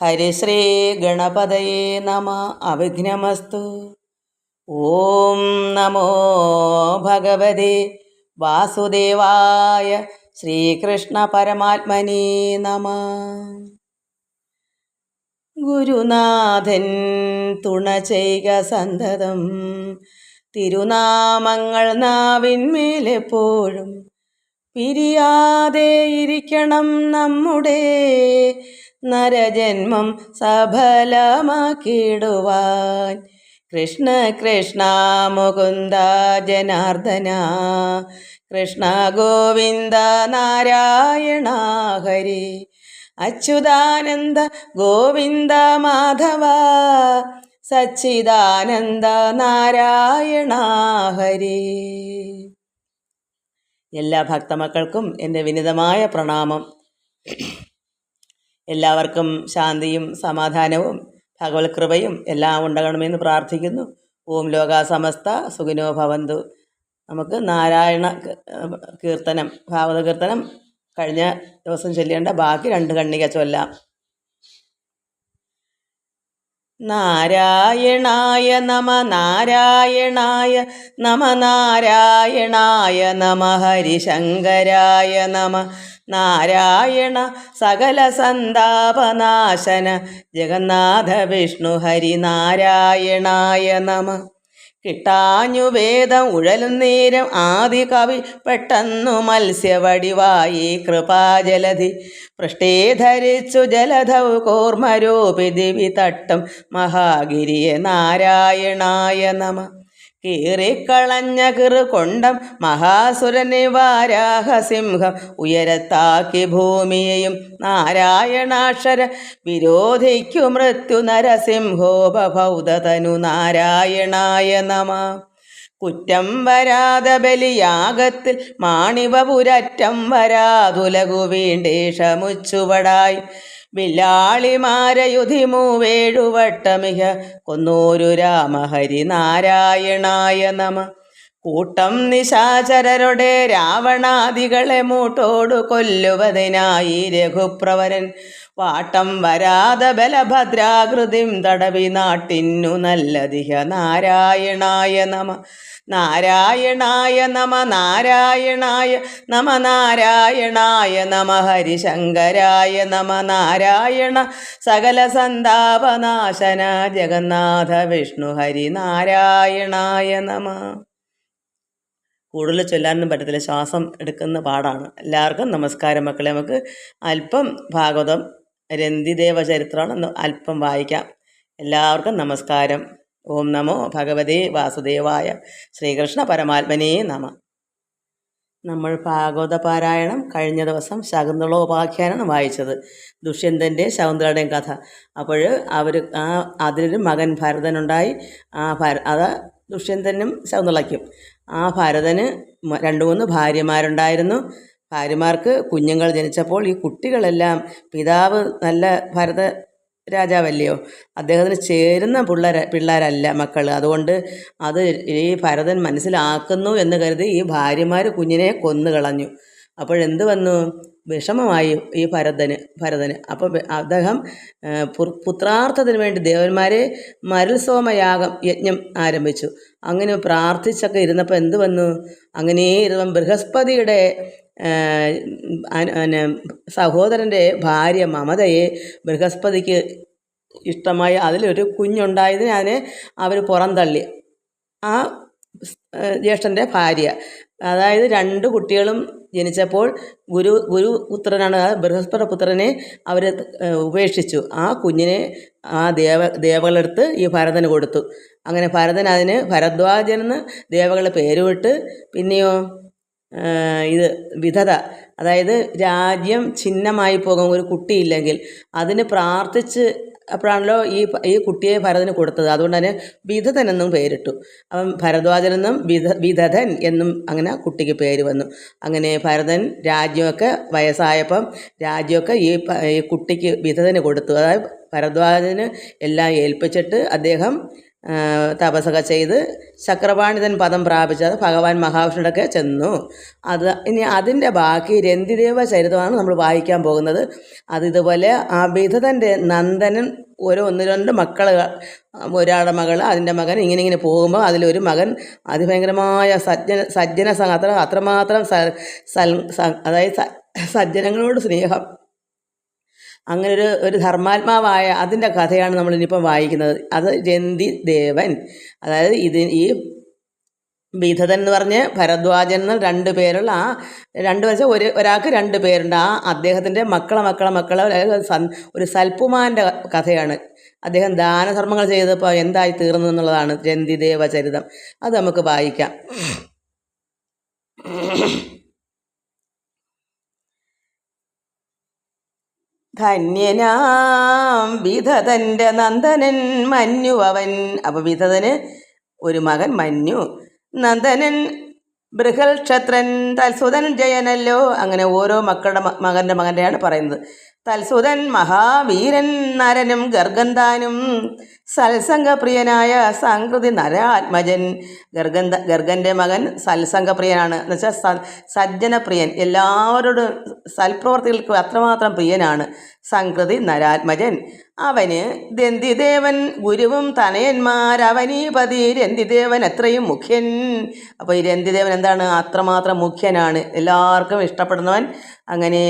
ഹരിശ്രീ ഗണപതയേ നമ. അവിഘ്നമസ്തു. ഓം നമോ ഭഗവതി. വാസുദേവായ ശ്രീകൃഷ്ണ പരമാത്മനി നമ. ഗുരുനാഥൻ തുണ ചെയ്യുക സന്തതം. തിരുനാമങ്ങൾ നാവിന്മേലെപ്പോഴും പിരിയാതെ ഇരിക്കണം നമ്മുടെ നരജന്മം സഫലമാക്കിടുവാൻ കൃഷ്ണ കൃഷ്ണ മുകുന്ദ ജനാർദ്ദന. കൃഷ്ണ ഗോവിന്ദ നാരായണ ഹരി. അച്യുതാനന്ദ ഗോവിന്ദ മാധവ. സച്ചിദാനന്ദ നാരായണ ഹരി. എല്ലാ ഭക്തമക്കൾക്കും എന്റെ വിനിതമായ പ്രണാമം. എല്ലാവർക്കും ശാന്തിയും സമാധാനവും ഭഗവത് കൃപയും എല്ലാം ഉണ്ടാകണമെന്ന് പ്രാർത്ഥിക്കുന്നു. ഓം ലോക സമസ്ത സുഖിനോ ഭവന്തു. നമുക്ക് നാരായണ കീർത്തനം ഭാഗവത കീർത്തനം കഴിഞ്ഞ ദിവസം ചൊല്ലേണ്ട. ബാക്കി രണ്ട് കണ്ണിക ചൊല്ലാം. നാരായണായ നമ നാരായണായ നമ നാരായണായ നമ ഹരിശങ്കരായ നമ നാരായണ സകല സന്താപനാശന ജഗന്നാഥ വിഷ്ണു ഹരി നാരായണായ നമ. കിട്ടാഞ്ഞു വേദം ഉഴലും നേരം ആദി കവി പെട്ടെന്നു മത്സ്യവടിവായി കൃപാജലധി. പൃഷ്ടേ ധരിച്ചു ജലധൗ കോർമരോപി ദിവി തട്ടം മഹാഗിരിയെ നാരായണായ നമ. കീറിക്കളഞ്ഞ കിറുകൊണ്ടം മഹാസുരനെ വാരാഹസിംഹം ഉയരത്താക്കി ഭൂമിയെയും നാരായണാക്ഷര വിരോധിക്കു മൃത്യു നരസിംഹോപഭൗതതനു നാരായണായ നമ. കുറ്റം വരാതെ ബലിയാഗത്തിൽ മാണിവപുരറ്റം വരാതുലകു വീണ്ടേഷമുച്ചുവടായി വില്ലാളിമാരയുധി മൂവേഴുവട്ടമിഹ കൊന്നൂരു രാമഹരി നാരായണായ നമ. കൂട്ടം നിശാചരരുടെ രാവണാദികളെ മൂട്ടോടു കൊല്ലുവതിനായി രഘുപ്രവരൻ വാട്ടം വരാതെ ബലഭദ്രാകൃതിം തടവി നാട്ടിന്നു നല്ലതിഹ. നാരായണായ നമ നാരായണായ നമ നാരായണായ നമ നാരായണായ നമ ഹരിശങ്കരായ നമ നാരായണ സകല സന്താപനാശന ജഗന്നാഥ വിഷ്ണു ഹരി നാരായണായ നമ. കൂടുതൽ ചൊല്ലാനൊന്നും പറ്റത്തില്ല. ശ്വാസം എടുക്കുന്ന പാടാണ്. എല്ലാവർക്കും നമസ്കാരം മക്കളെ. നമുക്ക് അല്പം ഭാഗവതം രന്തിദേവ ചരിത്രമാണ് അല്പം വായിക്കാം. എല്ലാവർക്കും നമസ്കാരം. ഓം നമോ ഭഗവതേ വാസുദേവായ ശ്രീകൃഷ്ണ പരമാത്മനേ നമ. നമ്മൾ ഭാഗവത പാരായണം കഴിഞ്ഞ ദിവസം ശകുന്തളോപാഖ്യാനാണ് വായിച്ചത്. ദുഷ്യന്തന്റെ ശകുന്തളയുടെയും കഥ. അപ്പോൾ അവർ ആ അതിലൊരു മകൻ ഭരതനുണ്ടായി. ആ ഭര അത് ദുഷ്യന്തനും ശകുന്തളയ്ക്കും. ആ ഭരതന് രണ്ട് മൂന്ന് ഭാര്യമാരുണ്ടായിരുന്നു. ഭാര്യമാർക്ക് കുഞ്ഞുങ്ങൾ ജനിച്ചപ്പോൾ ഈ കുട്ടികളെല്ലാം പിതാവ് നല്ല ഭരത രാജാവല്ലയോ? അദ്ദേഹത്തിന് ചേരുന്ന പിള്ളേർ പിള്ളേരല്ല മക്കൾ അതുകൊണ്ട് അത് ഈ ഭരതൻ മനസ്സിലാക്കുന്നു എന്ന് കരുതി ഈ ഭാര്യമാർ കുഞ്ഞിനെ കൊന്നു കളഞ്ഞു അപ്പോഴെന്ത് വന്നു? വിഷമമായി ഈ ഭരതന് ഭരതന്. അപ്പോൾ അദ്ദേഹം പുത്രാർത്ഥത്തിന് വേണ്ടി ദേവന്മാരെ മരുത്സോമയാഗം യജ്ഞം ആരംഭിച്ചു. അങ്ങനെ പ്രാർത്ഥിച്ചൊക്കെ ഇരുന്നപ്പോൾ എന്ത് വന്നു? അങ്ങനെ ഇരുന്നപ്പം ബൃഹസ്പതിയുടെ സഹോദരന്റെ ഭാര്യ മമതയെ ബൃഹസ്പതിക്ക് ഇഷ്ടമായി അതിലൊരു കുഞ്ഞുണ്ടായതിന് അതിനെ അവർ പുറന്തള്ളി. ആ ജ്യേഷ്ഠന്റെ ഭാര്യ. അതായത് രണ്ട് കുട്ടികളും ജനിച്ചപ്പോൾ ഗുരു ഗുരുപുത്രനാണ് ബൃഹസ്പത പുത്രനെ അവർ ഉപേക്ഷിച്ചു. ആ കുഞ്ഞിനെ ആ ദേവ ദേവകളെടുത്ത് ഈ ഭരതന് കൊടുത്തു. അങ്ങനെ ഭരതൻ അതിന് ഭരദ്വാജൻ എന്ന് ദേവകളെ പേരുവിട്ട് പിന്നെയോ ഇത് വിധത അതായത് രാജ്യം ഛിന്നമായി പോകും ഒരു കുട്ടിയില്ലെങ്കിൽ അതിന് പ്രാർത്ഥിച്ച് അപ്പോഴാണല്ലോ ഈ ഈ കുട്ടിയെ ഭരതന് കൊടുത്തത്. അതുകൊണ്ട് തന്നെ വിധതൻ എന്നും പേരിട്ടു. അപ്പം ഭരദ്വാജനെന്നും വിധ വിധതൻ എന്നും അങ്ങനെ കുട്ടിക്ക് പേര് വന്നു. അങ്ങനെ ഭരതൻ രാജ്യമൊക്കെ വയസ്സായപ്പം രാജ്യമൊക്കെ ഈ കുട്ടിക്ക് വിധതന് കൊടുത്തു. അതായത് ഭരദ്വാജന് എല്ലാം ഏൽപ്പിച്ചിട്ട് അദ്ദേഹം തപസ്സൊക്കെ ചെയ്ത് ചക്രപാണിതൻ പദം പ്രാപിച്ചത് ഭഗവാൻ മഹാവിഷ്ണുടൊക്കെ ചെന്നു. അത് ഇനി അതിന്റെ ബാക്കി രന്തിദേവ ചരിതമാണ് നമ്മൾ വായിക്കാൻ പോകുന്നത്. അത് ഇതുപോലെ അഭിധതന്റെ നന്ദനൻ ഒരു ഒന്ന് രണ്ട് മക്കൾ ഒരാളുടെ മകൾ അതിന്റെ മകൻ ഇങ്ങനെ ഇങ്ങനെ പോകുമ്പോൾ അതിലൊരു മകൻ അതിഭയങ്കരമായ സജ്ജന സജ്ജന അത്ര അത്രമാത്രം സൽ അതായത് സജ്ജനങ്ങളോട് സ്നേഹം അങ്ങനെ ഒരു ഒരു ധർമാത്മാവായ അതിന്റെ കഥയാണ് നമ്മൾ ഇനിയിപ്പം വായിക്കുന്നത്. അത് ജന്തി ദേവൻ. അതായത് ഇത് ഈ വിധതൻ എന്ന് പറഞ്ഞ് ഭരദ്വാജൻ എന്ന രണ്ട് പേരുള്ള ആ രണ്ട് വെച്ചാൽ ഒരു ഒരാൾക്ക് രണ്ട് പേരുണ്ട്. ആ അദ്ദേഹത്തിന്റെ മക്കളെ മക്കളെ മക്കളെ ഒരു സൽപ്പുമാന്റെ കഥയാണ്. അദ്ദേഹം ദാനധർമ്മങ്ങൾ ചെയ്തപ്പോൾ എന്തായി തീർന്നു എന്നുള്ളതാണ് ജന്തിദേവ ചരിതം അത് നമുക്ക് വായിക്കാം. ധന്യനാം വിധതന്റെ നന്ദനൻ മഞ്ഞു അവൻ അപ്പോൾ വിധതന് ഒരു മകൻ മഞ്ഞു. നന്ദനൻ ബൃഹൽക്ഷത്രൻ തൽസുതൻ ജയനല്ലോ. അങ്ങനെ ഓരോ മക്കളുടെ മകന്റെ മകന്റെയാണ് പറയുന്നത്. തൽസുതൻ മഹാവീരൻ നരനും ഗർഗന്ധാനും സൽസംഗപ്രിയനായ സംകൃതി നരാത്മജൻ. ഗർഗന്ധ ഗർഗന്റെ മകൻ സൽസംഗപ്രിയനാണ് എന്ന് വെച്ചാൽ സ സജ്ജനപ്രിയൻ. എല്ലാവരോടും സൽപ്രവർത്തികൾക്ക് അത്രമാത്രം പ്രിയനാണ് സംകൃതി നരാത്മജൻ. അവന് ദന്തിദേവൻ ഗുരുവും തനയന്മാരവനീപതി രന്തിദേവൻ അത്രയും മുഖ്യൻ. അപ്പോൾ ഈ രന്തിദേവൻ എന്താണ്? അത്രമാത്രം മുഖ്യനാണ്. എല്ലാവർക്കും ഇഷ്ടപ്പെടുന്നവൻ. അങ്ങനെ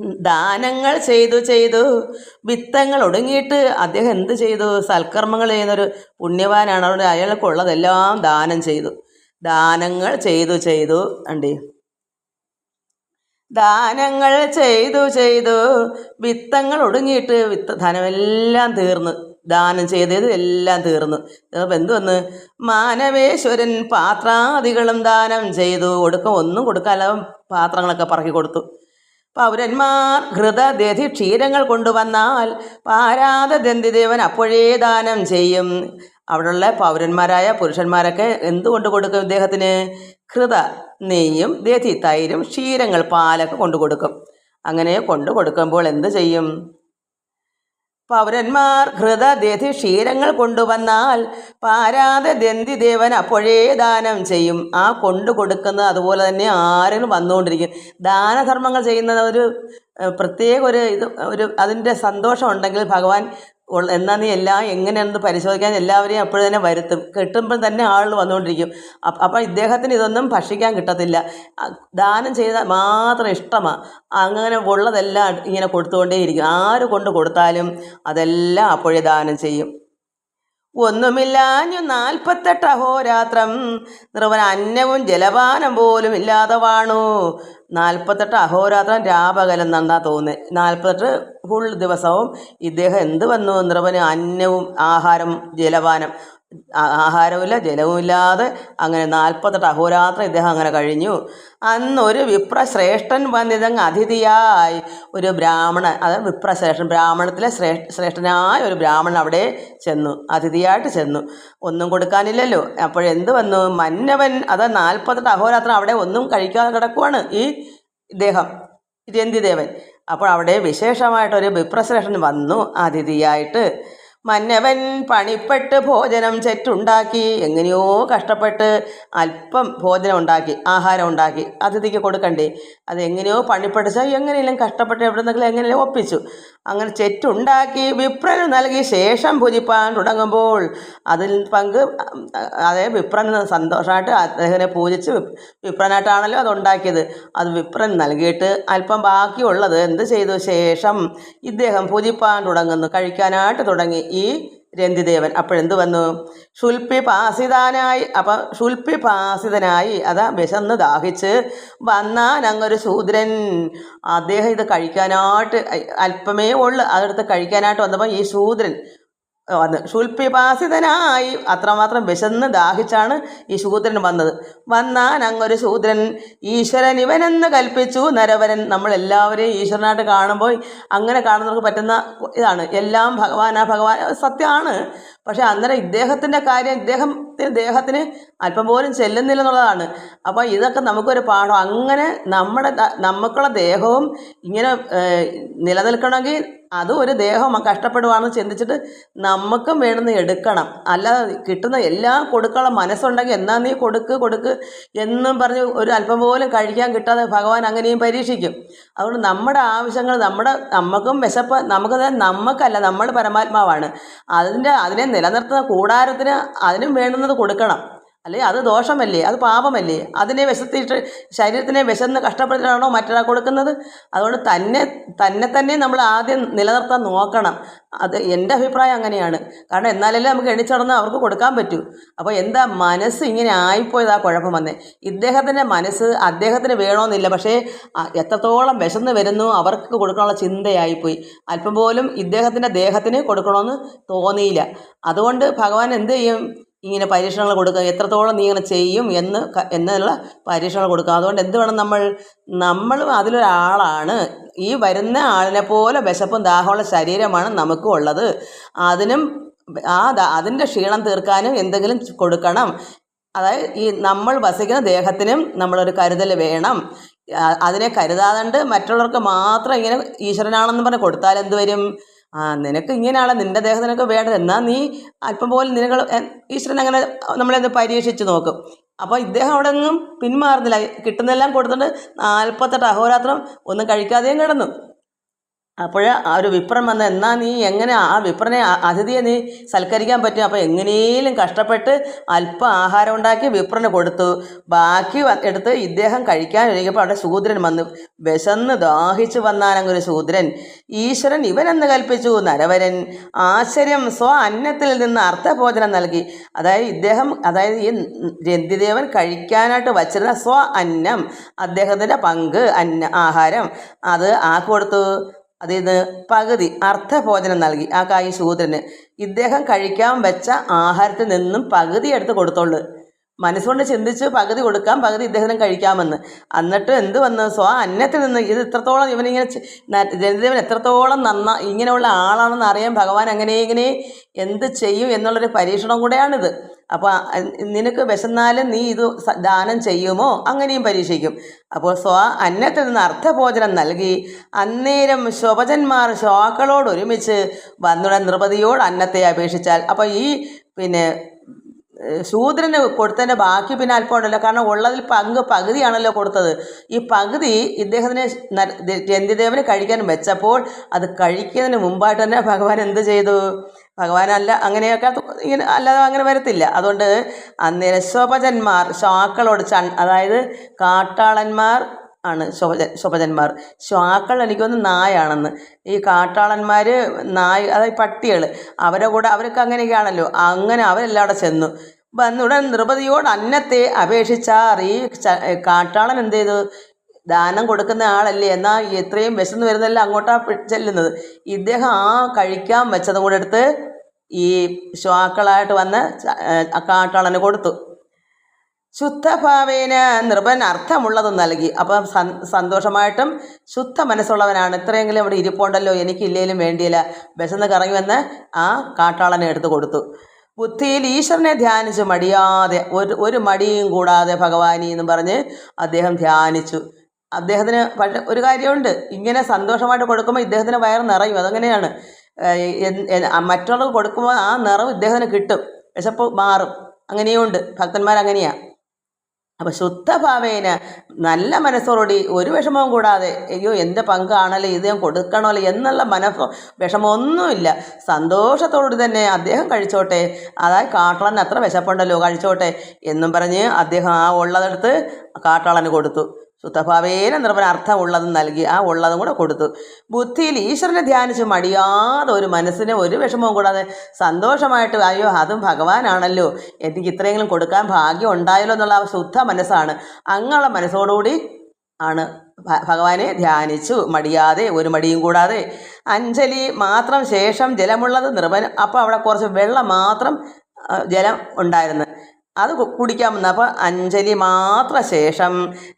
ദാനങ്ങൾ ചെയ്തു ചെയ്തു. വിത്തങ്ങൾ ഒടുങ്ങിയിട്ട് അദ്ദേഹം എന്ത് ചെയ്തു? സൽക്കർമ്മങ്ങൾ ചെയ്യുന്നൊരു പുണ്യവാനാണ്. അവിടെ അയാൾക്കുള്ളതെല്ലാം ദാനം ചെയ്തു. ദാനങ്ങൾ ചെയ്തു ചെയ്തു. അണ്ടി ദാനങ്ങൾ ചെയ്തു ചെയ്തു. വിത്തങ്ങൾ ഒടുങ്ങിയിട്ട് വിത്ത ധനമെല്ലാം തീർന്നു. ദാനം ചെയ്തത് എല്ലാം തീർന്നു. അപ്പം എന്ത് വന്ന്? മാനവേശ്വരൻ പാത്രാദികളും ദാനം ചെയ്തു. കൊടുക്കും ഒന്നും കൊടുക്കാതെ പാത്രങ്ങളൊക്കെ പറക്കി കൊടുത്തു. പൗരന്മാർ ഘൃതദധി ക്ഷീരങ്ങൾ കൊണ്ടുവന്നാൽ പാരാത ദന്തിദേവൻ അപ്പോഴേ ദാനം ചെയ്യും. അവിടെയുള്ള പൗരന്മാരായ പുരുഷന്മാരൊക്കെ എന്തുകൊണ്ട് കൊടുക്കും ഇദ്ദേഹത്തിന്? ഹൃത നെയ്യും ദധി തൈരും ക്ഷീരങ്ങൾ പാലൊക്കെ കൊണ്ടു കൊടുക്കും. അങ്ങനെ കൊണ്ടു കൊടുക്കുമ്പോൾ എന്ത് ചെയ്യും? പൗരന്മാർ ഘൃതദധി ക്ഷീരങ്ങൾ കൊണ്ടുവന്നാൽ പാരാതെ ദന്തിദേവൻ അപ്പോഴേ ദാനം ചെയ്യും. ആ കൊണ്ടു കൊടുക്കുന്നത് അതുപോലെ തന്നെ ആരെങ്കിലും വന്നുകൊണ്ടിരിക്കും. ദാനധർമ്മങ്ങൾ ചെയ്യുന്നത് ഒരു പ്രത്യേക ഒരു ഇത് ഒരു അതിന്റെ സന്തോഷം ഉണ്ടെങ്കിൽ ഭഗവാൻ എന്നാൽ നീ എല്ലാം എങ്ങനെയാണെന്ന് പരിശോധിക്കാൻ എല്ലാവരെയും അപ്പോൾ തന്നെ വരുത്തും. കിട്ടുമ്പോൾ തന്നെ ആളുകൾ വന്നുകൊണ്ടിരിക്കും. അപ്പ- അപ്പോൾ ഇദ്ദേഹത്തിന് ഇതൊന്നും ഭക്ഷിക്കാൻ കിട്ടത്തില്ല. ദാനം ചെയ്താൽ മാത്രം ഇഷ്ടമാണ് അങ്ങനെ ഉള്ളതെല്ലാം ഇങ്ങനെ കൊടുത്തുകൊണ്ടേയിരിക്കും. ആര് കൊണ്ട് കൊടുത്താലും അതെല്ലാം അപ്പോഴേ ദാനം ചെയ്യും. ഒന്നുമില്ലാഞ്ഞു നാൽപ്പത്തെട്ട് അഹോരാത്രം. നിർവൻ അന്നവും ജലപാനം പോലും ഇല്ലാതെ വാണു. നാൽപ്പത്തെട്ട് അഹോരാത്രം രാപകലം നന്നാ തോന്നുന്നത് നാൽപ്പത്തെട്ട് ഫുൾ ദിവസവും ഇദ്ദേഹം എന്ത് വന്നു? നിർവന് അന്നവും ആഹാരം ജലപാനം. ആഹാരവുമില്ല ജലവുമില്ലാതെ അങ്ങനെ നാൽപ്പത്തെട്ട് അഹോരാത്രം ഇദ്ദേഹം അങ്ങനെ കഴിഞ്ഞു. അന്നൊരു വിപ്രശ്രേഷ്ഠൻ വന്നിതങ്ങ് അതിഥിയായി. ഒരു ബ്രാഹ്മണൻ അത് വിപ്രശ്രേഷ്ഠൻ ബ്രാഹ്മണത്തിലെ ശ്രേഷ്ഠ ശ്രേഷ്ഠനായ ഒരു ബ്രാഹ്മണൻ അവിടെ ചെന്നു അതിഥിയായിട്ട് ചെന്നു. ഒന്നും കൊടുക്കാനില്ലല്ലോ. അപ്പോഴെന്ത് വന്നു? മന്നവൻ അത് നാൽപ്പത്തെട്ട് അഹോരാത്രം അവിടെ ഒന്നും കഴിക്കാതെ കിടക്കുവാണ് ഈ ഇദ്ദേഹം രന്തിദേവൻ അപ്പോൾ അവിടെ വിശേഷമായിട്ടൊരു വിപ്രശ്രേഷ്ഠൻ വന്നു അതിഥിയായിട്ട്. മന്നവൻ പണിപ്പെട്ട് ഭോജനം ചെറ്റുണ്ടാക്കി എങ്ങനെയോ കഷ്ടപ്പെട്ട് അല്പം ഭോജനം ഉണ്ടാക്കി ആഹാരം ഉണ്ടാക്കി. അതിഥിക്ക് കൊടുക്കണ്ടേ? അത് എങ്ങനെയോ പണിപ്പെടിച്ചാൽ എങ്ങനെയെങ്കിലും കഷ്ടപ്പെട്ട് എവിടെ നിന്നെങ്കിലും എങ്ങനെയും ഒപ്പിച്ചു. അങ്ങനെ ചെറ്റുണ്ടാക്കി വിപ്രന് നൽകി ശേഷം പൂജിപ്പാൻ തുടങ്ങുമ്പോൾ അതിൽ പങ്ക് അതേ വിപ്രന് സന്തോഷമായിട്ട് അദ്ദേഹത്തിനെ പൂജിച്ച് വിപ്- വിപ്രനായിട്ടാണല്ലോ അത് ഉണ്ടാക്കിയത്. അത് വിപ്രൻ നൽകിയിട്ട് അല്പം ബാക്കിയുള്ളത് എന്ത് ചെയ്തു? ശേഷം ഇദ്ദേഹം പൂജിപ്പാൻ തുടങ്ങുന്നു. കഴിക്കാനായിട്ട് തുടങ്ങി. ഈ രന്തിദേവൻ. അപ്പോഴെന്ത് വന്നു? ഷുൽപി പാസിതാനായി അപ്പം ഷുൽപി പാസിതനായി അതാ വിശന്ന് ദാഹിച്ച് വന്നാൻ അങ്ങൊരു ശൂദ്രൻ. അദ്ദേഹം ഇത് കഴിക്കാനായിട്ട് അല്പമേ ഉള്ളു. അതെടുത്ത് കഴിക്കാനായിട്ട് വന്നപ്പോൾ ഈ ശൂദ്രൻ വന്ന്. ശുൽപിപാസിതനായി അത്രമാത്രം വിശന്ന് ദാഹിച്ചാണ് ഈ ശൂദ്രൻ വന്നത്. വന്നാൻ അങ്ങൊരു ശൂദ്രൻ ഈശ്വരൻ ഇവനെന്ന് കൽപ്പിച്ചു. നരവരൻ നമ്മളെല്ലാവരെയും ഈശ്വരനായിട്ട് കാണുമ്പോൾ അങ്ങനെ കാണുന്നവർക്ക് പറ്റുന്ന ഇതാണ്. എല്ലാം ഭഗവാനാ ഭഗവാൻ സത്യമാണ്. പക്ഷേ അന്നേരം ഇദ്ദേഹത്തിന്റെ കാര്യം ഇദ്ദേഹത്തിന് ദേഹത്തിന് അല്പം പോലും ചെല്ലുന്നില്ല എന്നുള്ളതാണ് അപ്പോൾ ഇതൊക്കെ നമുക്കൊരു പാഠം. അങ്ങനെ നമ്മുടെ നമുക്കുള്ള ദേഹവും ഇങ്ങനെ നിലനിൽക്കണമെങ്കിൽ അതും ഒരു ദേഹം കഷ്ടപ്പെടുവാണെന്ന് ചിന്തിച്ചിട്ട് നമുക്കും വേണമെന്ന് എടുക്കണം. അല്ലാതെ കിട്ടുന്ന എല്ലാ കൊടുക്കാനുള്ള മനസ്സുണ്ടെങ്കിൽ എന്നാ നീ കൊടുക്ക് കൊടുക്ക് എന്നും പറഞ്ഞ് ഒരു അല്പം പോലും കഴിക്കാൻ കിട്ടാതെ ഭഗവാൻ അങ്ങനെയും പരീക്ഷിക്കും. അതുകൊണ്ട് നമ്മുടെ ആവശ്യങ്ങൾ നമ്മുടെ നമുക്കും വിശപ്പ് നമുക്ക് നമുക്കല്ല നമ്മൾ പരമാത്മാവാണ്. അതിന്റെ അതിനെ നിലനിർത്തുന്ന കൂടാരത്തിന് അതിനും വേണ്ടുന്നത് കൊടുക്കണം. അല്ലേ? അത് ദോഷമല്ലേ? അത് പാപമല്ലേ? അതിനെ വിശത്തിയിട്ട് ശരീരത്തിനെ വിശന്ന് കഷ്ടപ്പെട്ടിട്ടാണോ മറ്റൊരാൾ കൊടുക്കുന്നത്? അതുകൊണ്ട് തന്നെ തന്നെ തന്നെ നമ്മൾ ആദ്യം നിലനിർത്താൻ നോക്കണം. അത് എന്റെ അഭിപ്രായം അങ്ങനെയാണ്. കാരണം എന്നാലല്ലേ നമുക്ക് എണിച്ചടന്ന് അവർക്ക് കൊടുക്കാൻ പറ്റൂ. അപ്പോൾ എന്താ മനസ്സ് ഇങ്ങനെ ആയിപ്പോയതാ കുഴപ്പം വന്നേ. ഇദ്ദേഹത്തിന്റെ മനസ്സ് അദ്ദേഹത്തിന് വേണമെന്നില്ല പക്ഷേ എത്രത്തോളം വിശന്ന് വരുന്നു അവർക്ക് കൊടുക്കാനുള്ള ചിന്തയായിപ്പോയി. അല്പം പോലും ഇദ്ദേഹത്തിന്റെ ദേഹത്തിന് കൊടുക്കണമെന്ന് തോന്നിയില്ല. അതുകൊണ്ട് ഭഗവാൻ എന്ത് ചെയ്യും? ഇങ്ങനെ പരീക്ഷണങ്ങൾ കൊടുക്കുക എത്രത്തോളം നീ ഇങ്ങനെ ചെയ്യും എന്ന് എന്നുള്ള പരീക്ഷണങ്ങൾ കൊടുക്കുക അതുകൊണ്ട് എന്ത് വേണം നമ്മൾ നമ്മളും അതിലൊരാളാണ്. ഈ വരുന്ന ആളിനെ പോലെ വിശപ്പും ദാഹമുള്ള ശരീരമാണ് നമുക്കും ഉള്ളത്. അതിനും ആ അതിന്റെ ക്ഷീണം തീർക്കാനും എന്തെങ്കിലും കൊടുക്കണം. അതായത് ഈ നമ്മൾ വസിക്കുന്ന ദേഹത്തിനും നമ്മളൊരു കരുതൽ വേണം. അതിനെ കരുതാതെ മറ്റുള്ളവർക്ക് മാത്രം ഇങ്ങനെ ഈശ്വരനാണെന്ന് പറഞ്ഞ് കൊടുത്താൽ എന്ത് വരും? ആ നിനക്ക് ഇങ്ങനെയാണ് നിന്റെ നിനക്ക് വേണ്ടത്. എന്നാൽ നീ അല്പം പോലും നിനകൾ ഈശ്വരൻ അങ്ങനെ നമ്മളെ പരീക്ഷിച്ച് നോക്കും. അപ്പോൾ ഇദ്ദേഹം അവിടെ നിന്നും പിന്മാറുന്നില്ല. കിട്ടുന്നതെല്ലാം കൊടുത്തിട്ട് നാൽപ്പത്തെട്ട് അഹോരാത്രം ഒന്നും കഴിക്കാതെയും കിടന്നു. അപ്പോൾ ആ ഒരു വിപ്രൻ വന്ന എന്നാ നീ എങ്ങനെ ആ വിപ്രനെ അതിഥിയെ നീ സൽക്കരിക്കാൻ പറ്റും? അപ്പോൾ എങ്ങനെയും കഷ്ടപ്പെട്ട് അല്പം ആഹാരം ഉണ്ടാക്കി വിപ്രന് കൊടുത്തു. ബാക്കി എടുത്ത് ഇദ്ദേഹം കഴിക്കാൻ ഒരുങ്ങിയപ്പോൾ അവിടെ ശൂദ്രൻ വന്നു. വിശന്ന് ദാഹിച്ചു വന്നാനങ്ങൊരു ശൂദ്രൻ ഈശ്വരൻ ഇവനെന്ന് കൽപ്പിച്ചു നരവരൻ. ആശ്ചര്യം സ്വ അന്നത്തിൽ നിന്ന് അർത്ഥഭോജനം നൽകി. അതായത് ഇദ്ദേഹം അതായത് ഈ രന്തിദേവൻ കഴിക്കാനായിട്ട് വച്ചിരുന്ന സ്വ അന്നം അദ്ദേഹത്തിന്റെ പങ്ക് അന്ന ആഹാരം അത് ആ കൊടുത്തു? നിന്ന് പകുതി അർത്ഥഭോജനം നൽകി. ആ കായി ശൂദ്രന് ഇദ്ദേഹം കഴിക്കാൻ വെച്ച ആഹാരത്തിൽ നിന്നും പകുതി എടുത്ത് കൊടുത്തോളൂ. മനസ്സുകൊണ്ട് ചിന്തിച്ച് പകുതി കൊടുക്കാം പകുതി ഇദ്ദേഹത്തിന് കഴിക്കാമെന്ന്. എന്നിട്ട് എന്ത് വന്നു? സ്വ അന്നത്തിൽ നിന്ന് ഇത് ഇത്രത്തോളം ഇവനിങ്ങനെ ജനദേവൻ എത്രത്തോളം നന്ന ഇങ്ങനെയുള്ള ആളാണെന്ന് അറിയാൻ ഭഗവാൻ അങ്ങനെ ഇങ്ങനെ എന്ത് ചെയ്യും എന്നുള്ളൊരു പരീക്ഷണം കൂടെയാണിത്. അപ്പോൾ നിനക്ക് വിശന്നാലും നീ ഇത് ദാനം ചെയ്യുമോ? അങ്ങനെയും പരീക്ഷിക്കും. അപ്പോൾ സ്വ അന്നത്തിൽ നിന്ന് അർത്ഥഭോജനം നൽകി. അന്നേരം ശോഭജന്മാർ ശോക്കളോട് ഒരുമിച്ച് വന്നുടൻ നൃപതിയോട് അന്നത്തെ അപേക്ഷിച്ചാൽ. അപ്പോൾ ഈ പിന്നെ ശൂദ്രന് കൊടുത്തതിന്റെ ബാക്കി പിന്നെ അല്പം ഉണ്ടല്ലോ. കാരണം ഉള്ളതിൽ പങ്ക് പകുതിയാണല്ലോ കൊടുത്തത്. ഈ പകുതി ഇദ്ദേഹത്തിന് ജന്തിദേവന് കഴിക്കാൻ വെച്ചപ്പോൾ അത് കഴിക്കുന്നതിന് മുമ്പായിട്ട് തന്നെ ഭഗവാൻ എന്ത് ചെയ്തു? ഭഗവാനല്ല അങ്ങനെയൊക്കെ ഇങ്ങനെ അല്ലാതെ അങ്ങനെ വരത്തില്ല. അതുകൊണ്ട് അന്നേരം ശ്വാക്കളോട് ചൺ അതായത് കാട്ടാളന്മാർ ആണ് ശോഭജ ശോഭജന്മാർ ശ്വാക്കൾ എനിക്കൊന്ന് നായാണെന്ന്. ഈ കാട്ടാളന്മാർ നായ് അതായത് പട്ടികൾ അവരെ കൂടെ അവർക്ക് അങ്ങനെയൊക്കെയാണല്ലോ. അങ്ങനെ അവരെല്ലാം അവിടെ ചെന്നു. വന്നുടൻ നൃപതിയോട് അന്നത്തെ അപേക്ഷിച്ചാർ ഈ കാട്ടാളൻ എന്ത് ചെയ്തു? ദാനം കൊടുക്കുന്ന ആളല്ലേ? എന്നാൽ എത്രയും വിശന്ന് വരുന്നല്ല അങ്ങോട്ടാണ് ചെല്ലുന്നത്. ഇദ്ദേഹം ആ കഴിക്കാൻ വെച്ചതും കൂടെ എടുത്ത് ഈ ശ്വാക്കളായിട്ട് വന്ന് കാട്ടാളന് കൊടുത്തു. ശുദ്ധഭാവേന നൃപൻ അർത്ഥമുള്ളത് നൽകി. അപ്പം സന്തോഷമായിട്ടും ശുദ്ധ മനസ്സുള്ളവനാണ്. ഇത്രയെങ്കിലും ഇവിടെ ഇരിപ്പുണ്ടല്ലോ. എനിക്കില്ലേലും വേണ്ടിയില്ല. വിശന്ന് കറങ്ങി വന്ന് ആ കാട്ടാളനെ എടുത്തു കൊടുത്തു. ബുദ്ധിയിൽ ഈശ്വരനെ ധ്യാനിച്ചു മടിയാതെ ഒരു ഒരു മടിയും കൂടാതെ ഭഗവാനി എന്ന് പറഞ്ഞ് അദ്ദേഹം ധ്യാനിച്ചു. അദ്ദേഹത്തിന് പക്ഷെ ഒരു കാര്യമുണ്ട്. ഇങ്ങനെ സന്തോഷമായിട്ട് കൊടുക്കുമ്പോൾ ഇദ്ദേഹത്തിന് വയറ് നിറയും. അതങ്ങനെയാണ്. മറ്റുള്ളവർക്ക് കൊടുക്കുമ്പോൾ ആ നിറവ് ഇദ്ദേഹത്തിന് കിട്ടും. വിശപ്പ് മാറും. അങ്ങനെയുണ്ട്. ഭക്തന്മാരങ്ങനെയാണ് അപ്പോൾ ശുദ്ധഭാവേന നല്ല മനസ്സോടുകൂടി ഒരു വിഷമവും കൂടാതെ അയ്യോ എന്റെ പങ്കാണല്ലോ ഇത് ഞാൻ കൊടുക്കണമല്ലോ എന്നുള്ള മനസ്സോ വിഷമമൊന്നുമില്ല. സന്തോഷത്തോടുകൂടി തന്നെ അദ്ദേഹം കഴിച്ചോട്ടെ. അതായത് കാട്ടാളന് അത്ര വിശപ്പുണ്ടല്ലോ കഴിച്ചോട്ടെ എന്നും പറഞ്ഞ് അദ്ദേഹം ആ ഉള്ളതെടുത്ത് കാട്ടാളന് കൊടുത്തു. ശുദ്ധഭാവേന നിർമ്മല അർത്ഥമുള്ളതും നൽകി ആ ഉള്ളതും കൂടെ കൊടുത്തു. ബുദ്ധിയിൽ ഈശ്വരനെ ധ്യാനിച്ച് മടിയാതെ ഒരു മനസ്സിന് ഒരു വിഷമവും കൂടാതെ സന്തോഷമായിട്ട് അയ്യോ അതും ഭഗവാനാണല്ലോ എനിക്ക് ഇത്രയെങ്കിലും കൊടുക്കാൻ ഭാഗ്യം ഉണ്ടായല്ലോ എന്നുള്ള ആ ശുദ്ധ മനസ്സാണ്. അങ്ങനെയുള്ള മനസ്സോടുകൂടി ആണ് ഭഗവാനെ ധ്യാനിച്ചു. മടിയാതെ ഒരു മടിയും കൂടാതെ. അഞ്ജലി മാത്രം ശേഷം ജലമുള്ളത് നിർവൻ അപ്പോൾ അവിടെ കുറച്ച് വെള്ളം മാത്രം ജലം ഉണ്ടായിരുന്നു. അത് കുടിക്കാമെന്ന്. അപ്പോൾ അഞ്ജലി മാത്ര ശേഷം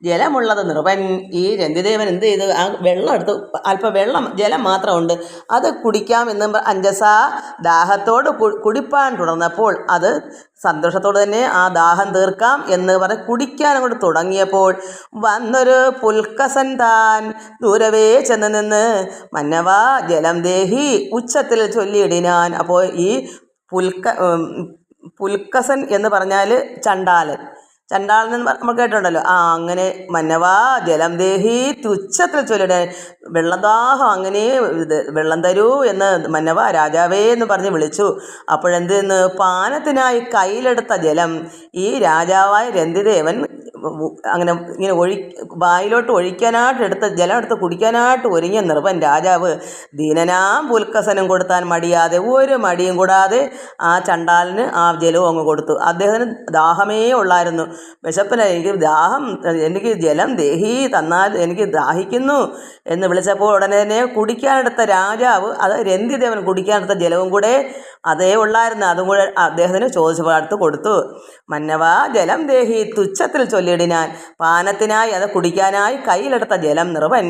ജലമുള്ളത് നിർവൻ. ഈ രന്തിദേവൻ എന്ത് ചെയ്തു? ആ വെള്ളം എടുത്ത് അല്പം വെള്ളം ജലം മാത്രമുണ്ട്. അത് കുടിക്കാമെന്ന് അഞ്ജസ ദാഹത്തോട് കുടിപ്പാൻ തുടർന്നപ്പോൾ അത് സന്തോഷത്തോട് തന്നെ ആ ദാഹം തീർക്കാം എന്ന് പറഞ്ഞ് കുടിക്കാൻ അങ്ങോട്ട് തുടങ്ങിയപ്പോൾ വന്നൊരു പുൽക്കസൻ താൻ ദൂരവേ ചെന്ന് നിന്ന് മന്നവാ ജലം ദേഹി ഉച്ചത്തിൽ ചൊല്ലിയിടിനാൻ. അപ്പോൾ ഈ പുൽക്ക പുൽക്കസൻ എന്ന് പറഞ്ഞാൽ ചണ്ടാലൻ. ചണ്ടാളൻ നമ്മൾ കേട്ടിട്ടുണ്ടല്ലോ. ആ അങ്ങനെ മന്നവാ ജലം ദേഹി തുച്ഛത്തിൽ ചൊല്ലിട വെള്ളദാഹം അങ്ങനെ വെള്ളം തരൂ എന്ന് മന്നവ രാജാവേ എന്ന് പറഞ്ഞ് വിളിച്ചു. അപ്പോഴെന്ത് പാനത്തിനായി കയ്യിലെടുത്ത ജലം ഈ രാജാവായ രന്തിദേവൻ അങ്ങനെ ഇങ്ങനെ ഒഴി വായിലോട്ട് ഒഴിക്കാനായിട്ട് എടുത്ത ജലം എടുത്ത് കുടിക്കാനായിട്ട് ഒരുങ്ങിയ നിർഭൻ രാജാവ് ദീനനാം പുൽക്കസനം കൊടുത്താൻ മടിയാതെ ഒരു മടിയും കൂടാതെ ആ ചണ്ടാലിന് ആ ജലവും അങ്ങ് കൊടുത്തു. അദ്ദേഹത്തിന് ദാഹമേ ഉള്ളായിരുന്നു. വിശപ്പിന് എനിക്ക് ദാഹം എനിക്ക് ജലം ദേഹി തന്നാൽ എനിക്ക് ദാഹിക്കുന്നു എന്ന് വിളിച്ചപ്പോൾ ഉടനെ തന്നെ കുടിക്കാനെടുത്ത രാജാവ് അത് രന്തിദേവൻ കുടിക്കാനെടുത്ത ജലവും കൂടെ അതേ ഉള്ളായിരുന്നു. അതും കൂടെ അദ്ദേഹത്തിന് ചോദിച്ചപ്പോൾ കൊടുത്തു. മന്നവ ജലം ദേഹി തുച്ഛത്തിൽ ചൊല്ലിടിനാൻ പാനത്തിനായി അത് കുടിക്കാനായി കയ്യിലെടുത്ത ജലം നിറവൻ.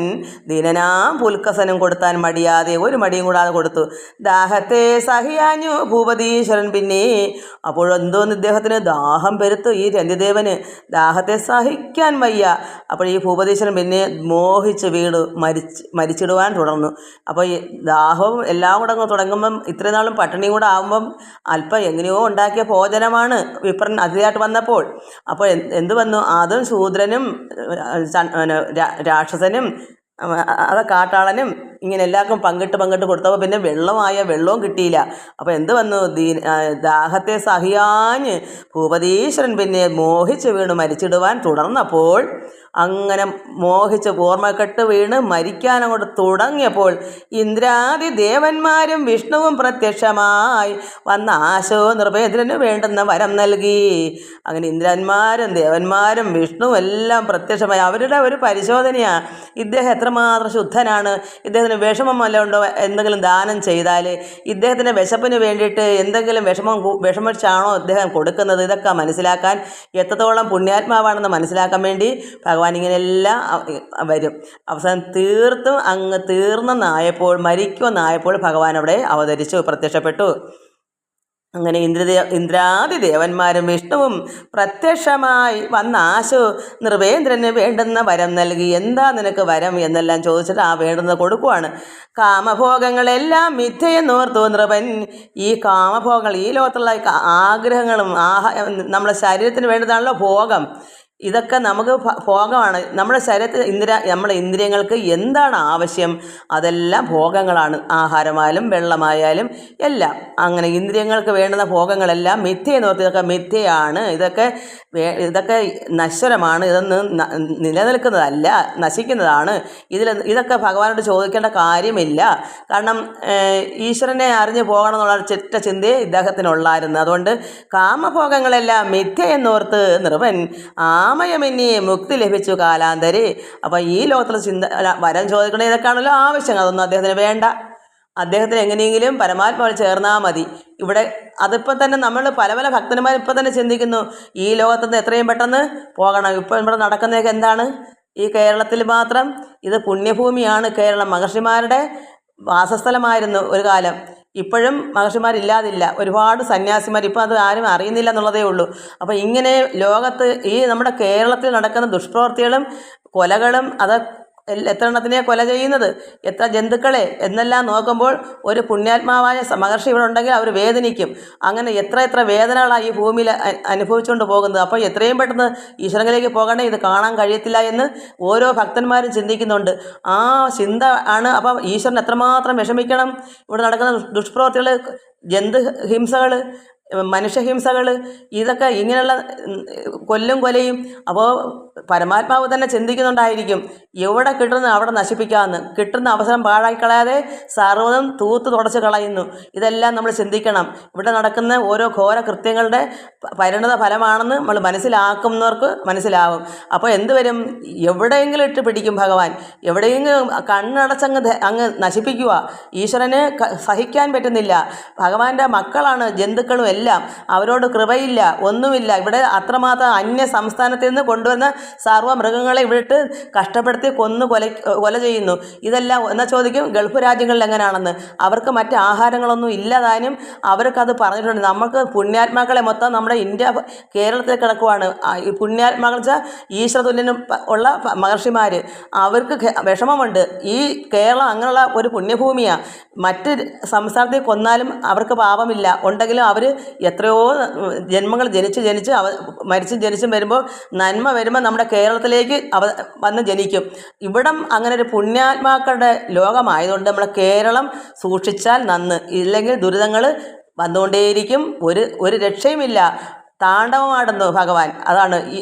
ദീനനാം പുൽക്കസനും കൊടുത്താൻ മടിയാതെ ഒരു മടിയും കൂടാതെ കൊടുത്തു. ദാഹത്തെ സഹിയാഞ്ഞു ഭൂപതീശ്വരൻ പിന്നെ. അപ്പോഴെന്തോന്ന് ഇദ്ദേഹത്തിന് ദാഹം പെരുത്തു ഈ രന്തിദേവന്? ദാഹത്തെ സഹിക്കാൻ വയ്യ. അപ്പോൾ ഈ ഭൂപതീശ്വരൻ പിന്നെ മോഹിച്ച് വീട് മരിച്ച് മരിച്ചിടുവാൻ തുടർന്നു. അപ്പോൾ ഈ ദാഹവും എല്ലാം കൂടെ തുടങ്ങുമ്പം ഇത്രയും നാളും പട്ടിണിയും കൂടെ ആകുമ്പം അല്പം എങ്ങനെയോ ഉണ്ടാക്കിയ ഭോജനമാണ് വിപ്രൻ അതിഥിയായിട്ട് വന്നപ്പോൾ. അപ്പോൾ എന്ത് വന്നു? അതും ശൂദ്രനും രാക്ഷസനും അത് കാട്ടാളനും ഇങ്ങനെ എല്ലാവർക്കും പങ്കിട്ട് പങ്കിട്ട് കൊടുത്തപ്പോൾ പിന്നെ വെള്ളമായ വെള്ളവും കിട്ടിയില്ല. അപ്പോൾ എന്ത് വന്നു? ദീ ദാഹത്തെ സഹിയാഞ്ഞ് ഭൂപതീശ്വരൻ പിന്നെ മോഹിച്ച് വീണ് മരിച്ചിടുവാൻ തുടർന്നപ്പോൾ അങ്ങനെ മോഹിച്ച് ഓർമ്മക്കെട്ട് വീണ് മരിക്കാൻ അങ്ങോട്ട് തുടങ്ങിയപ്പോൾ ഇന്ദ്രാദി ദേവന്മാരും വിഷ്ണുവും പ്രത്യക്ഷമായി വന്ന ആശോ നിർഭേദ്രന് വേണ്ടുന്ന വരം നൽകി. അങ്ങനെ ഇന്ദ്രന്മാരും ദേവന്മാരും വിഷ്ണുവും എല്ലാം പ്രത്യക്ഷമായി. അവരുടെ ഒരു പരിശോധനയാണ് ഇദ്ദേഹം എത്രമാത്രം ശുദ്ധനാണ്? ഇദ്ദേഹത്തിന് വിഷമം വല്ല ഉണ്ടോ എന്തെങ്കിലും ദാനം ചെയ്താൽ ഇദ്ദേഹത്തിന്റെ വിശപ്പിന് വേണ്ടിയിട്ട് എന്തെങ്കിലും വിഷമം വിഷമിച്ചാണോ ഇദ്ദേഹം കൊടുക്കുന്നത്? ഇതൊക്കെ മനസ്സിലാക്കാൻ എത്രത്തോളം പുണ്യാത്മാവാണെന്ന് മനസ്സിലാക്കാൻ വേണ്ടി ഭഗവാൻ ഇങ്ങനെയെല്ലാം വരും. അവസാനം തീർത്തും അങ്ങ് തീർന്നെന്നായപ്പോൾ മരിക്കുമെന്നായപ്പോൾ ഭഗവാൻ അവിടെ അവതരിച്ചു പ്രത്യക്ഷപ്പെട്ടു. അങ്ങനെ ഇന്ദ്രദേ ഇന്ദ്രാദി ദേവന്മാരും വിഷ്ണുവും പ്രത്യക്ഷമായി വന്ന ആശു നൃപേന്ദ്രന് വേണ്ടുന്ന വരം നൽകി. എന്താ നിനക്ക് വരം? എന്നെല്ലാം ചോദിച്ചിട്ട് ആ വേണ്ടുന്നത് കൊടുക്കുവാണ്. കാമഭോഗങ്ങളെല്ലാം മിഥ്യയെന്നോർത്തു നൃപൻ. ഈ കാമഭോഗങ്ങൾ ഈ ലോകത്തുള്ള ആഗ്രഹങ്ങളും ആഹ നമ്മുടെ ശരീരത്തിന് വേണ്ടതാണല്ലോ ഭോഗം. ഇതൊക്കെ നമുക്ക് ഭോഗമാണ്. നമ്മുടെ ശരീരത്തിൽ ഇന്ദ്ര നമ്മുടെ ഇന്ദ്രിയങ്ങൾക്ക് എന്താണ് ആവശ്യം? അതെല്ലാം ഭോഗങ്ങളാണ്. ആഹാരമായാലും വെള്ളമായാലും എല്ലാം. അങ്ങനെ ഇന്ദ്രിയങ്ങൾക്ക് വേണ്ടുന്ന ഭോഗങ്ങളെല്ലാം മിഥ്യ ഓർത്ത് ഇതൊക്കെ മിഥ്യയാണ്. ഇതൊക്കെ ഇതൊക്കെ നശ്വരമാണ്. ഇതൊന്നും നിലനിൽക്കുന്നതല്ല നശിക്കുന്നതാണ്. ഇതിൽ ഇതൊക്കെ ഭഗവാനോട് ചോദിക്കേണ്ട കാര്യമില്ല. കാരണം ഈശ്വരനെ അറിഞ്ഞു പോകണം എന്നുള്ള ചിറ്റ ചിന്തയെ ഇദ്ദേഹത്തിനുള്ളായിരുന്നു. അതുകൊണ്ട് കാമഭോഗങ്ങളെല്ലാം മിഥ്യ എന്നോർത്ത് നൃപൻ ആമയമെന്നെ മുക്തി ലഭിച്ചു കാലാന്തരെ. അപ്പോൾ ഈ ലോകത്തിലെ ചിന്ത വരം ചോദിക്കണേ ഇതൊക്കെയാണല്ലോ ആവശ്യങ്ങൾ അതൊന്നും അദ്ദേഹത്തിന് വേണ്ട. അദ്ദേഹത്തിന് എങ്ങനെയെങ്കിലും പരമാത്മാവിൽ ചേർന്നാൽ മതി. ഇവിടെ അതിപ്പോൾ തന്നെ നമ്മൾ പല പല ഭക്തന്മാർ ഇപ്പോൾ തന്നെ ചിന്തിക്കുന്നു ഈ ലോകത്തുനിന്ന് എത്രയും പെട്ടെന്ന് പോകണം. ഇപ്പോൾ ഇവിടെ നടക്കുന്നതൊക്കെ എന്താണ്? ഈ കേരളത്തിൽ മാത്രം ഇത് പുണ്യഭൂമിയാണ് കേരളം മഹർഷിമാരുടെ വാസസ്ഥലമായിരുന്നു ഒരു കാലം. ഇപ്പോഴും മഹർഷിമാരില്ലാതില്ല. ഒരുപാട് സന്യാസിമാർ ഇപ്പം അത് ആരും അറിയുന്നില്ല എന്നുള്ളതേ ഉള്ളൂ. അപ്പോൾ ഇങ്ങനെ ലോകത്ത് ഈ നമ്മുടെ കേരളത്തിൽ നടക്കുന്ന ദുഷ്പ്രവർത്തികളും കൊലകളും അത് എത്ര എണ്ണത്തിനെ കൊല ചെയ്യുന്നത്? എത്ര ജന്തുക്കളെ? എന്നെല്ലാം നോക്കുമ്പോൾ ഒരു പുണ്യാത്മാവായ മഹർഷി ഇവിടെ ഉണ്ടെങ്കിൽ അവർ വേദനിക്കും. അങ്ങനെ എത്ര എത്ര വേദനകളാണ് ഈ ഭൂമിയിൽ അനുഭവിച്ചുകൊണ്ട് പോകുന്നത്? അപ്പോൾ എത്രയും പെട്ടെന്ന് ഈശ്വരങ്ങളിലേക്ക് പോകണേ ഇത് കാണാൻ കഴിയത്തില്ല എന്ന് ഓരോ ഭക്തന്മാരും ചിന്തിക്കുന്നുണ്ട്. ആ ചിന്ത ആണ് അപ്പം ഈശ്വരൻ എത്രമാത്രം വിഷമിക്കണം? ഇവിടെ നടക്കുന്ന ദുഷ്പ്രവർത്തികൾ ജന്തു ഹിംസകൾ മനുഷ്യഹിംസകൾ ഇതൊക്കെ ഇങ്ങനെയുള്ള കൊല്ലും കൊലയും. അപ്പോൾ പരമാത്മാവ് തന്നെ ചിന്തിക്കുന്നുണ്ടായിരിക്കും. എവിടെ കിട്ടുന്ന അവിടെ നശിപ്പിക്കാമെന്ന്. കിട്ടുന്ന അവസരം പാഴാക്കളയാതെ സർവതും തൂത്ത് തുടച്ച് കളയുന്നു. ഇതെല്ലാം നമ്മൾ ചിന്തിക്കണം. ഇവിടെ നടക്കുന്ന ഓരോ ഘോര കൃത്യങ്ങളുടെ പരിണത ഫലമാണെന്ന് നമ്മൾ മനസ്സിലാക്കുന്നവർക്ക് മനസ്സിലാവും. അപ്പോൾ എന്ത് വരും എവിടെയെങ്കിലും ഇട്ട് പിടിക്കും ഭഗവാൻ. എവിടെയെങ്കിലും കണ്ണടച്ചങ്ങ് അങ്ങ് നശിപ്പിക്കുക. ഈശ്വരന് സഹിക്കാൻ പറ്റുന്നില്ല. ഭഗവാന്റെ മക്കളാണ് ജന്തുക്കളും എല്ലാം. അവരോട് കൃപയില്ല. ഒന്നുമില്ല. ഇവിടെ അത്രമാത്രം അന്യ സംസ്ഥാനത്ത് നിന്ന് കൊണ്ടുവന്ന സർവ മൃഗങ്ങളെ വിട്ട് കഷ്ടപ്പെടുത്തി കൊന്നു കൊല കൊല ചെയ്യുന്നു. ഇതെല്ലാം എന്നാൽ ചോദിക്കും ഗൾഫ് രാജ്യങ്ങളിൽ എങ്ങനെയാണെന്ന് അവർക്ക് മറ്റ് ആഹാരങ്ങളൊന്നും ഇല്ലതാനും അവർക്കത് പറഞ്ഞിട്ടുണ്ട്. നമുക്ക് പുണ്യാത്മാക്കളെ മൊത്തം നമ്മുടെ ഇന്ത്യ കേരളത്തിൽ കിടക്കുവാണ്. പുണ്യാത്മാക്കൾ വെച്ചാൽ ഈശ്വരതുല്യനും ഉള്ള മഹർഷിമാർ അവർക്ക് വിഷമമുണ്ട്. ഈ കേരളം അങ്ങനെയുള്ള ഒരു പുണ്യഭൂമിയാണ് മറ്റ് സംസ്ഥാനത്തിൽ കൊന്നാലും അവർക്ക് പാപമില്ല. ഉണ്ടെങ്കിലും അവർ എത്രയോ ജന്മങ്ങൾ ജനിച്ച് ജനിച്ച് മരിച്ചും ജനിച്ചും വരുമ്പോൾ നന്മ വരുമ്പോൾ നമ്മുടെ കേരളത്തിലേക്ക് അവ വന്ന് ജനിക്കും. ഇവിടം അങ്ങനെ ഒരു പുണ്യാത്മാക്കളുടെ ലോകമായതുകൊണ്ട് നമ്മുടെ കേരളം സൂക്ഷിച്ചാൽ നന്ന്. ഇല്ലെങ്കിൽ ദുരിതങ്ങൾ വന്നുകൊണ്ടേയിരിക്കും. ഒരു ഒരു രക്ഷയുമില്ല. താണ്ഡവമാടുന്നു ഭഗവാൻ. അതാണ് ഈ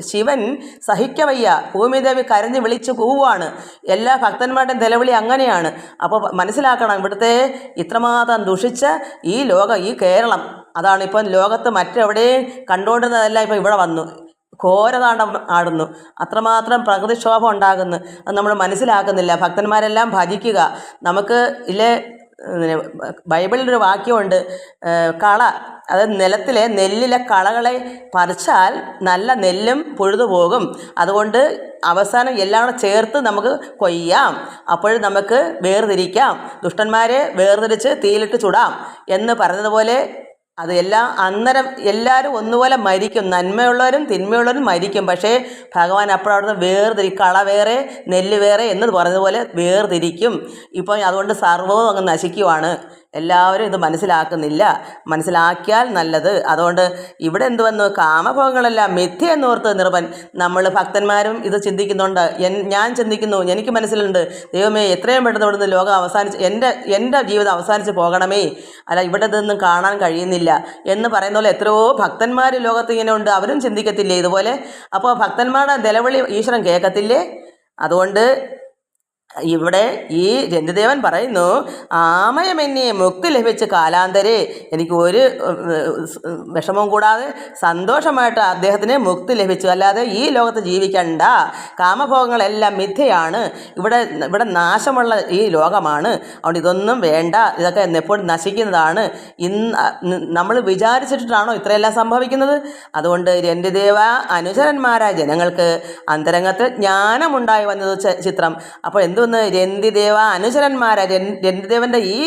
ശിവൻ സഹിക്കവയ്യ. ഭൂമിദേവി കരഞ്ഞ് വിളിച്ച് കൂവാണ് എല്ലാ ഭക്തന്മാരുടെയും നിലവിളി അങ്ങനെയാണ്. അപ്പോൾ മനസ്സിലാക്കണം ഇവിടുത്തെ ഇത്രമാത്രം ദുഷിച്ച ഈ ലോകം ഈ കേരളം. അതാണ് ഇപ്പം ലോകത്ത് മറ്റെവിടെയും കണ്ടുകൊണ്ടിരുന്നതെല്ലാം ഇപ്പം ഇവിടെ വന്നു. ഘോരതാണ്ഡം ആടുന്നു. അത്രമാത്രം പ്രകൃതിക്ഷോഭം ഉണ്ടാകുന്നു. അത് നമ്മൾ മനസ്സിലാക്കുന്നില്ല. ഭക്തന്മാരെല്ലാം ഭജിക്കുക. നമുക്ക് ഇല്ലേ ബൈബിളിലൊരു വാക്യമുണ്ട്. കള അതായത് നിലത്തിലെ നെല്ലിലെ കളകളെ പറിച്ചാൽ നല്ല നെല്ലും പുഴുതു പോകും. അതുകൊണ്ട് അവസാനം എല്ലാം കൂടെ ചേർത്ത് നമുക്ക് കൊയ്യാം. അപ്പോൾ നമുക്ക് വേർതിരിക്കാം. ദുഷ്ടന്മാരെ വേർതിരിച്ച് തീയിലിട്ട് ചുടാം എന്ന് പറഞ്ഞതുപോലെ അത് എല്ലാം അന്നേരം എല്ലാവരും ഒന്നുപോലെ മരിക്കും. നന്മയുള്ളവരും തിന്മയുള്ളവരും മരിക്കും. പക്ഷേ ഭഗവാൻ അപ്പോഴവിടുന്ന് വേർതിരി കള വേറെ നെല്ല് വേറെ എന്ന് പറഞ്ഞതുപോലെ വേർതിരിക്കും. ഇപ്പം അതുകൊണ്ട് സർവവും അങ്ങ് നശിക്കുവാണ്. എല്ലാവരും ഇത് മനസ്സിലാക്കുന്നില്ല. മനസ്സിലാക്കിയാൽ നല്ലത്. അതുകൊണ്ട് ഇവിടെ എന്ത് വന്നു? കാമഭോഗങ്ങളെല്ലാം മിഥ്യ എന്നോർത്ത് നിർവൻ നമ്മൾ ഭക്തന്മാരും ഇത് ചിന്തിക്കുന്നുണ്ട്. ഞാൻ ചിന്തിക്കുന്നു. എനിക്ക് മനസ്സിലുണ്ട്. ദൈവമേ എത്രയും പെട്ടെന്ന് ഇവിടുന്ന് ലോകം അവസാനിച്ച് എന്റെ എന്റെ ജീവിതം അവസാനിച്ച് പോകണമേ. അല്ല ഇവിടെ ഇതൊന്നും കാണാൻ കഴിയുന്നില്ല. എന്ന് പറയുന്ന പോലെ എത്രയോ ഭക്തന്മാർ ലോകത്ത് ഇങ്ങനെ ഉണ്ട്. അവരും ചിന്തിക്കത്തില്ലേ ഇതുപോലെ? അപ്പോൾ ഭക്തന്മാരുടെ നിലവിളി ഈശ്വരൻ കേൾക്കത്തില്ലേ? അതുകൊണ്ട് ഇവിടെ ഈ ജന്തുദേവൻ പറയുന്നു ആമയമെന്നെ മുക്തി ലഭിച്ച കാലാന്തരെ. എനിക്ക് ഒരു വിഷമവും കൂടാതെ സന്തോഷമായിട്ട് അദ്ദേഹത്തിന് മുക്തി ലഭിച്ചു. അല്ലാതെ ഈ ലോകത്ത് ജീവിക്കണ്ട. കാമഭോഗങ്ങളെല്ലാം മിഥ്യയാണ്. ഇവിടെ ഇവിടെ നാശമുള്ള ഈ ലോകമാണ്. അതുകൊണ്ട് ഇതൊന്നും വേണ്ട. ഇതൊക്കെ എപ്പോഴും നശിക്കുന്നതാണ്. ഇന്ന് നമ്മൾ വിചാരിച്ചിട്ടാണോ ഇത്രയെല്ലാം സംഭവിക്കുന്നത്? അതുകൊണ്ട് രണ്ടുദേവ അനുചരന്മാരായ ജനങ്ങൾക്ക് അന്തരംഗത്ത് ജ്ഞാനമുണ്ടായി വന്നത് ചിത്രം. അപ്പോൾ എന്തുവന്ന് രന്തിദേവ അനുചരന്മാരെ രന്തിദേവന്റെ ഈ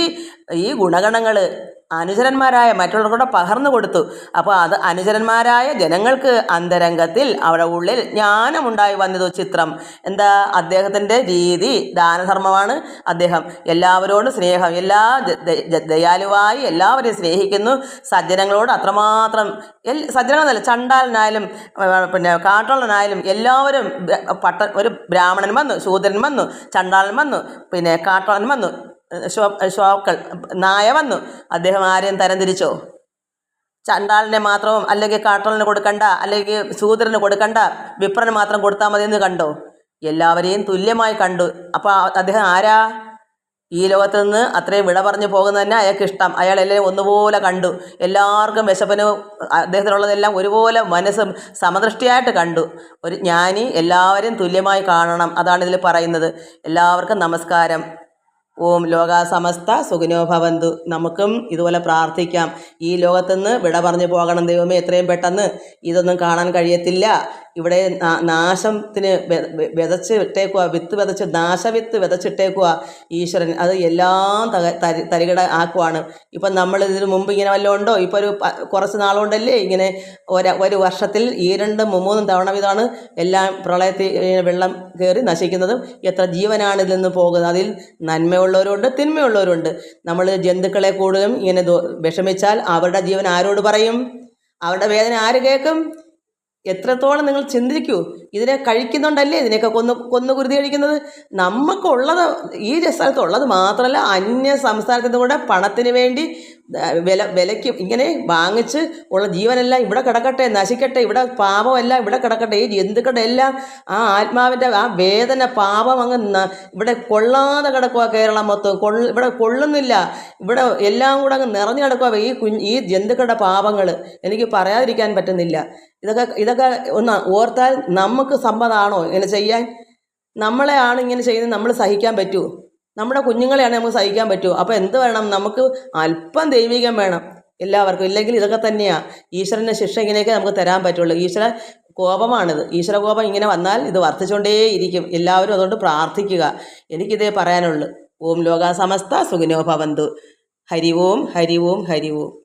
ഈ ഗുണഗണങ്ങൾ അനുചരന്മാരായ മറ്റുള്ളവർക്കൂടെ പകർന്നു കൊടുത്തു. അപ്പോൾ അത് അനുചരന്മാരായ ജനങ്ങൾക്ക് അന്തരംഗത്തിൽ അവരുടെ ഉള്ളിൽ ജ്ഞാനമുണ്ടായി വന്നത് ചിത്രം. എന്താ? അദ്ദേഹത്തിന്റെ രീതി ദാനധർമ്മമാണ്. അദ്ദേഹം എല്ലാവരോടും സ്നേഹം എല്ലാ ദയാലുവായി എല്ലാവരെയും സ്നേഹിക്കുന്നു. സജ്ജനങ്ങളോട് അത്രമാത്രം എൽ സജ്ജനങ്ങളെന്നല്ല ചണ്ടാലനായാലും പിന്നെ കാട്ടോളനായാലും എല്ലാവരും പട്ട ഒരു ബ്രാഹ്മണൻ വന്നു ശൂദ്രൻ വന്നു ചണ്ടാളൻ വന്നു പിന്നെ കാട്ടോളൻ വന്നു. ഷോ ഷോക്കൾ നായ വന്നു. അദ്ദേഹം ആരെയും തരംതിരിച്ചോ? ചണ്ടാളിനെ മാത്രം അല്ലെങ്കിൽ കാട്ടലിന് കൊടുക്കണ്ട അല്ലെങ്കിൽ സൂദ്രന് കൊടുക്കണ്ട വിപ്രന് മാത്രം കൊടുത്താൽ മതി എന്ന് കണ്ടോ? എല്ലാവരെയും തുല്യമായി കണ്ടു. അപ്പോൾ അദ്ദേഹം ആരാ? ഈ ലോകത്ത് നിന്ന് അത്രയും വിട പറഞ്ഞു പോകുന്നത് തന്നെ അയാൾക്ക് ഇഷ്ടം. അയാൾ എല്ലാം ഒന്നുപോലെ കണ്ടു. എല്ലാവർക്കും വിശപ്പിന് അദ്ദേഹത്തിനുള്ളതെല്ലാം ഒരുപോലെ മനസ്സും സമദൃഷ്ടിയായിട്ട് കണ്ടു. ഒരു ജ്ഞാനി എല്ലാവരെയും തുല്യമായി കാണണം. അതാണ് ഇതിൽ പറയുന്നത്. എല്ലാവർക്കും നമസ്കാരം. ഓം ലോക സമസ്ത സുഖിനോ ഭവന്തു. നമുക്കും ഇതുപോലെ പ്രാർത്ഥിക്കാം. ഈ ലോകത്തുനിന്ന് വിട പറഞ്ഞു പോകണം ദൈവമേ എത്രയും പെട്ടെന്ന്. ഇതൊന്നും കാണാൻ കഴിയത്തില്ല. ഇവിടെ നാശത്തിന് വിതച്ച് ഇട്ടേക്കുക വിത്ത് വിതച്ച് നാശവിത്ത് വിതച്ചിട്ടേക്കുക ഈശ്വരൻ. അത് എല്ലാം തക തരി തരികിട ആക്കുവാണ്. ഇപ്പം നമ്മൾ ഇതിന് മുമ്പ് ഇങ്ങനെ വല്ലതും ഉണ്ടോ? ഇപ്പോൾ ഒരു കുറച്ച് നാളുകൊണ്ടല്ലേ ഇങ്ങനെ ഒരു ഒരു വർഷത്തിൽ ഈ രണ്ടും മൂന്നും തവണ ഇതാണ് എല്ലാം പ്രളയത്തിൽ വെള്ളം കയറി നശിക്കുന്നതും. എത്ര ജീവനാണ് ഇതിൽ നിന്ന് പോകുന്നത്? അതിൽ നന്മയുള്ളവരുണ്ട് തിന്മയുള്ളവരുണ്ട്. നമ്മൾ ജന്തുക്കളെ കൂടുതലും ഇങ്ങനെ വിഷമിച്ചാൽ അവരുടെ ജീവൻ ആരോട് പറയും? അവരുടെ വേദന ആര് കേൾക്കും? എത്രത്തോളം നിങ്ങൾ ചിന്തിക്കൂ? ഇതിനെ കഴിക്കുന്നുണ്ടല്ലേ ഇതിനെയൊക്കെ കൊന്നു കൊന്നു കുരുതി കഴിക്കുന്നത്? നമുക്കുള്ളത് ഈ സ്ഥലത്തുള്ളത് മാത്രമല്ല അന്യ സംസ്ഥാനത്തു നിന്ന് കൂടെ പണത്തിന് വേണ്ടി വില വിലയ്ക്ക് ഇങ്ങനെ വാങ്ങിച്ച് ഉള്ള ജീവനെല്ലാം ഇവിടെ കിടക്കട്ടെ നശിക്കട്ടെ ഇവിടെ പാപമെല്ലാം ഇവിടെ കിടക്കട്ടെ ഈ ജന്തുക്കളുടെ എല്ലാം ആ ആത്മാവിന്റെ ആ വേദന പാപം അങ്ങ് ഇവിടെ കൊള്ളാതെ കിടക്കുക കേരളം മൊത്തം. കൊള്ള ഇവിടെ കൊള്ളുന്നില്ല. ഇവിടെ എല്ലാം കൂടെ അങ്ങ് നിറഞ്ഞു കിടക്കുക ഈ കുഞ്ഞ് ഈ ജന്തുക്കളുടെ പാപങ്ങൾ എനിക്ക് പറയാതിരിക്കാൻ പറ്റുന്നില്ല. ഇതൊക്കെ ഇതൊക്കെ ഒന്ന് ഓർത്താൽ നമുക്ക് സമ്മതമാണോ ഇങ്ങനെ ചെയ്യാൻ? നമ്മളെ ആണ് ഇങ്ങനെ ചെയ്യുന്നത് നമ്മൾ സഹിക്കാൻ പറ്റുമോ? നമ്മുടെ കുഞ്ഞുങ്ങളെയാണ് നമുക്ക് സഹിക്കാൻ പറ്റുമോ അപ്പോൾ എന്ത് വേണം? നമുക്ക് അല്പം ദൈവികം വേണം. എല്ലാവർക്കും. ഇല്ലെങ്കിൽ ഇതൊക്കെ തന്നെയാണ് ഈശ്വരന്റെ ശിക്ഷ ഇങ്ങനെയൊക്കെ നമുക്ക് തരാൻ പറ്റുള്ളൂ. ഈശ്വര കോപമാണിത്. ഈശ്വര കോപം ഇങ്ങനെ വന്നാൽ ഇത് വർദ്ധിച്ചുകൊണ്ടേ ഇരിക്കും. എല്ലാവരും അതുകൊണ്ട് പ്രാർത്ഥിക്കുക. എനിക്കിതേ പറയാനുള്ളൂ. ഓം ലോക സമസ്ത സുഖിനോ ഭവന്തു. ഹരി ഓം ഹരി ഓം ഹരി ഓം.